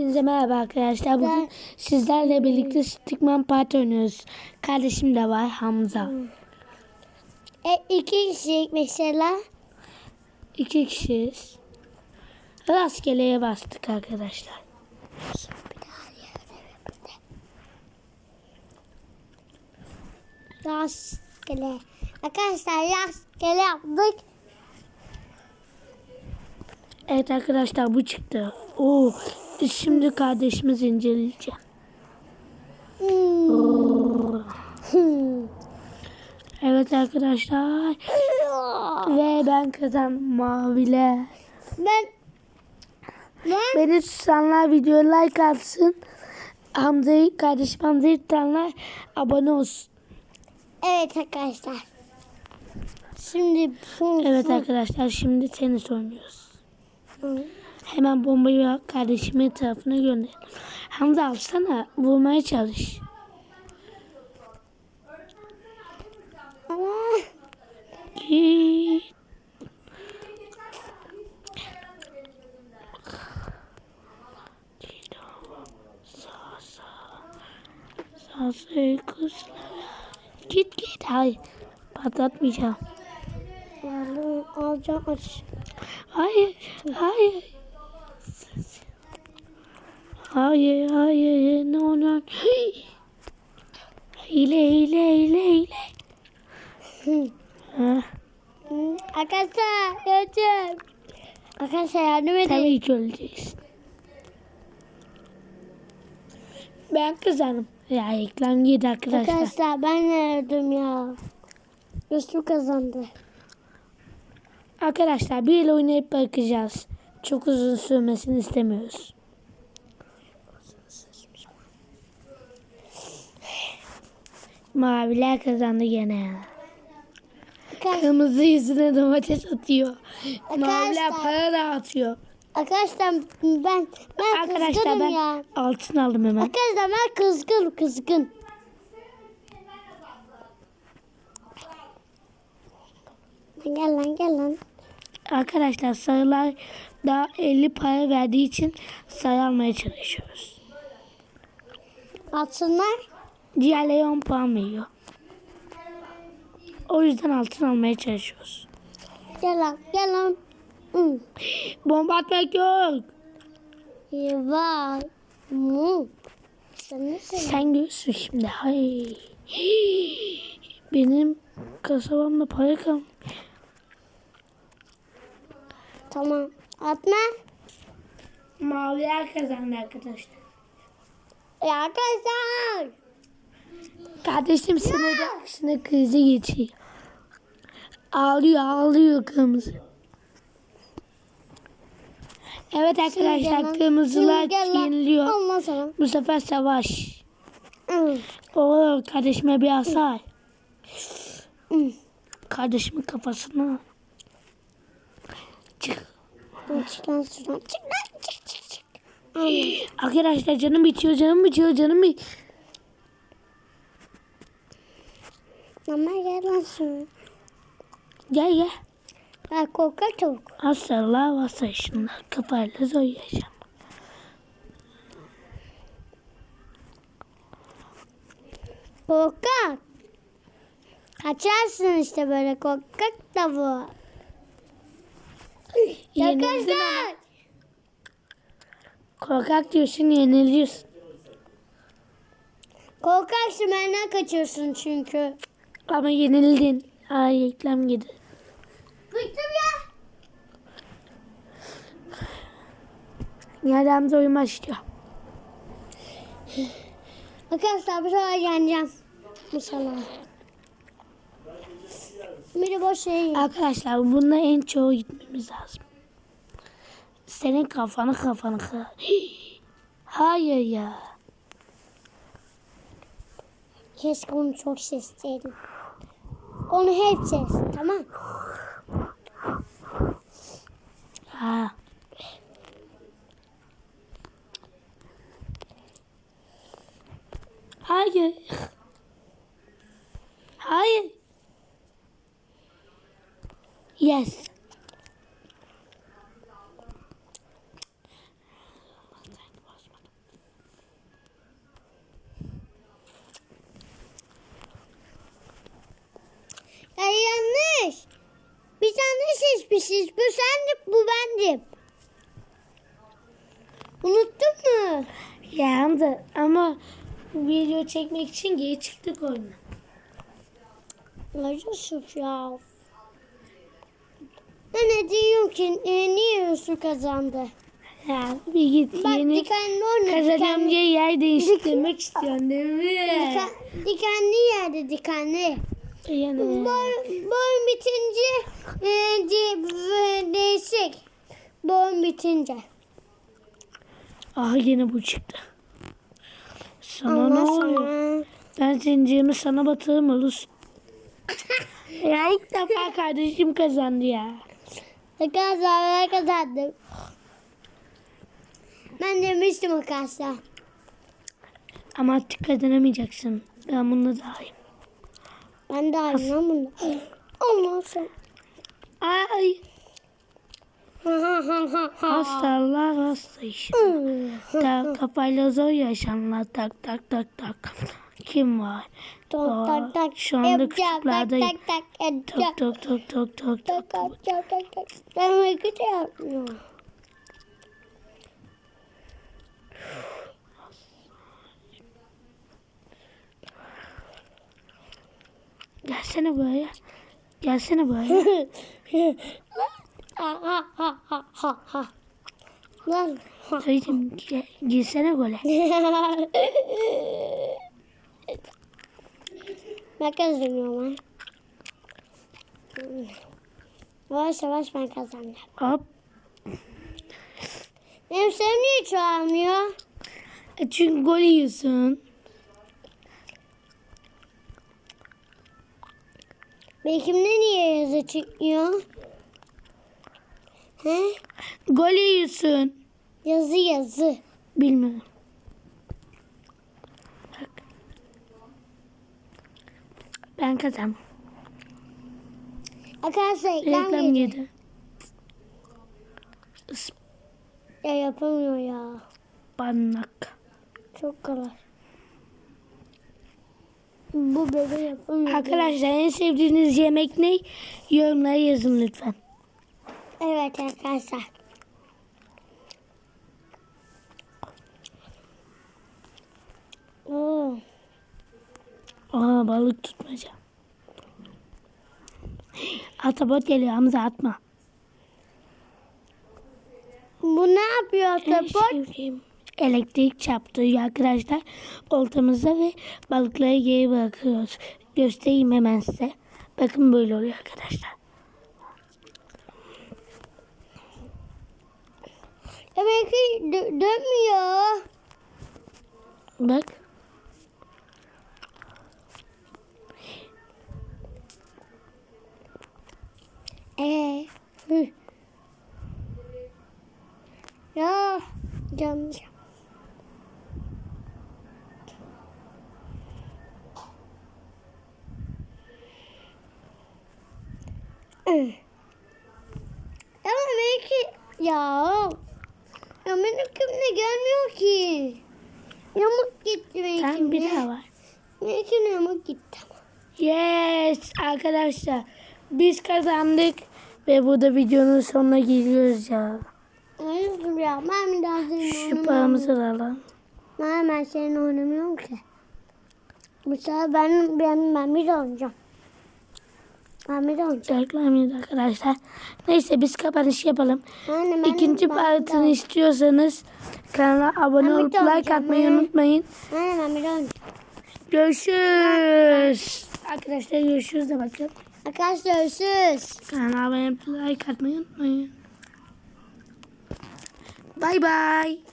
Hepinize merhaba arkadaşlar. Bugün sizlerle birlikte Stickman Party oynuyoruz. Kardeşim de var Hamza. E, iki kişilik mesela. İki kişiyiz. Rastgeleye bastık arkadaşlar. Rastgele. Arkadaşlar rastgele yaptık. Evet arkadaşlar bu çıktı. Oo, şimdi kardeşimizi inceleyeceğim. Hmm. Evet arkadaşlar. Ve ben kazandım maviler. ben ben Beni tutanlar videoya like atsın. Hamza'yı, kardeşim Hamza'yı tutanlar abone olsun. evet arkadaşlar. Şimdi Evet arkadaşlar şimdi tenis oynuyoruz. Hı. Hemen bombayı kardeşimin tarafına gönderelim. Hamza alsana vurmaya çalış. Ama Git. Git git. Hayır. Patlatmayacağım. Aldım, alacağım aç. Hayır. Hayır. Hayır hayır. No no. Hile hile hile hile. Arkadaşlar yardım. Arkadaşlar yardım edin. tabii ki öleceksin. Ben kazandım. Ya ekran girdi arkadaşlar. Arkadaşlar ben yardım ya. Yusuf kazandı. Arkadaşlar bir el oynayıp bakacağız. Çok uzun sürmesini istemiyoruz. Maviler kazandı gene. Kırmızı yüzüne domates atıyor. Maviler para dağıtıyor. arkadaşlar ben ben Arkadaşlar kızgınım ben ya. altın aldım hemen. Arkadaşlar ben kızgın kızgın. Gel lan gel lan. Arkadaşlar sarılar daha 50 para verdiği için sarı almaya çalışıyoruz. Atsınlar. Diğerleri 10 puan veriyor. O yüzden altın almaya çalışıyoruz. Gel lan gel lan. Hı. Bomba atmak yok. Vay. Mu. Sen? Sen görsün şimdi. Hay. Benim kasabamda para kalmadı. Tamam. Atma. Maviler kazandı arkadaşlar. Ya arkadaşlar. Kardeşim sinirden sinir krizi geçiyor. Ağlıyor ağlıyor kırmızı. Evet arkadaşlar kırmızılar yeniliyor. Bu sefer savaş. Hı. O kardeşime bir hasar. Kardeşimin kafasına. Çık. Hı, Çık lan şuradan. Çık lan. Çık çık. Arkadaşlar canım bitiyor canım bitiyor canım bitiyor. Mama gel lan şuna. Gel gel. Ben korkak tavuk. Asla varsa şunlar kafayla zor yaşam. Korkak. Kaçarsın işte böyle korkak tavuğu. Yenildin Arkadaşlar. Korkak diyorsun yeniliyorsun. Korkaksın benden kaçıyorsun çünkü. Ama yenildin. Ay reklam girdi. Bıktım ya. Yardımcı oyun başlıyor. Arkadaşlar bu sefer yeneceğim. Bu sefer. Bir de boş şey. Arkadaşlar bununla en çoğu gitmemiz lazım. Senin kafanı kafanı. Hayır ya. Keşke onu çok sesteydim. Onu hep ses. Tamam. Ha. Hayır. Hayır. Yes. Seçmişiz. Bu sendik bu bendim. Unuttun mu? Ya da ama video çekmek için geri çıktık oyuna. Yusuf ya? Ben ne diyorum ki e, niye Yusuf kazandı? Ya bir git Bak yeni dikenli kazanacağım Dikenli, diye yer değiştirmek istiyorsun değil mi? diken, dikenli yerde dikenli. Yani. Boy, boyun bitince e, de, e, değişik. Boyun bitince. Aha yine bu çıktı. Sana ne Ondan oluyor? sonra Ben zincirimi sana batırırım olursun. ya ilk defa kardeşim kazandı ya. arkadaşlar kazandım. Ben demiştim arkadaşlar. Ama artık kazanamayacaksın. Ben daha iyiyim. Ben aynı bunda. Ondan sonra. Ay Ha ha ha ha ha. hastalar hasta iş. Ta kafayla zor yaşanlar tak tak tak tak. Kim var? Tak tak tak. Şu anda. Tak tak tak. yapacağım. Tok tok tok tok tok Tak tok. tak tak tak tak. Ben uyku da yapmıyorum. Gelsene buraya. Gelsene buraya. Lan. gel, girsene gole. ben kazanıyorum ben. Yavaş yavaş ben kazandım. Hop. Benim sesim niye çoğalmıyor? E çünkü gol yiyorsun. Benimkimde niye yazı çıkmıyor? He? Gol yiyorsun. Yazı yazı. Bilmiyorum. Bak. Ben kazandım. Arkadaşlar reklam Reklam girdi. Ya yapamıyor ya. Çok kolay. Bu bebe yapamıyor. Arkadaşlar en sevdiğiniz yemek ne? Yorumlara yazın lütfen. Evet arkadaşlar. Oo. Aa balık tutmaca. Atabot geliyor Hamza atma. Bu ne yapıyor Atabot? sevdiğim Elektrik çarptı arkadaşlar oltamıza ve balıkları geri bırakıyoruz. Göstereyim hemen size. Bakın böyle oluyor arkadaşlar. Demek ki dö- dönmüyor. Bak. Ee. Hı. Ya canım. Ama belki ya ya benimkim de gelmiyor ki. Yamuk gitti benimkim Tam bir daha var. Benimkim yamuk gitti. Yes arkadaşlar. Biz kazandık. Ve burada videonun sonuna geliyoruz ya. Hayır ya ben bir daha seninle Şu paramızı da alalım. Ben, ben seninle oynamıyorum ki. Bu sefer ben, ben, ben bir de oynayacağım. Oynayacağım. Reklam yedi arkadaşlar. Neyse biz kapanış yapalım. Anne, İkinci ben, partını istiyorsanız kanala abone olup like atmayı unutmayın. Anne. Görüşürüz. Arkadaşlar görüşürüz de bakın. Arkadaşlar görüşürüz. Kanala abone olup like atmayı unutmayın. Bay bay.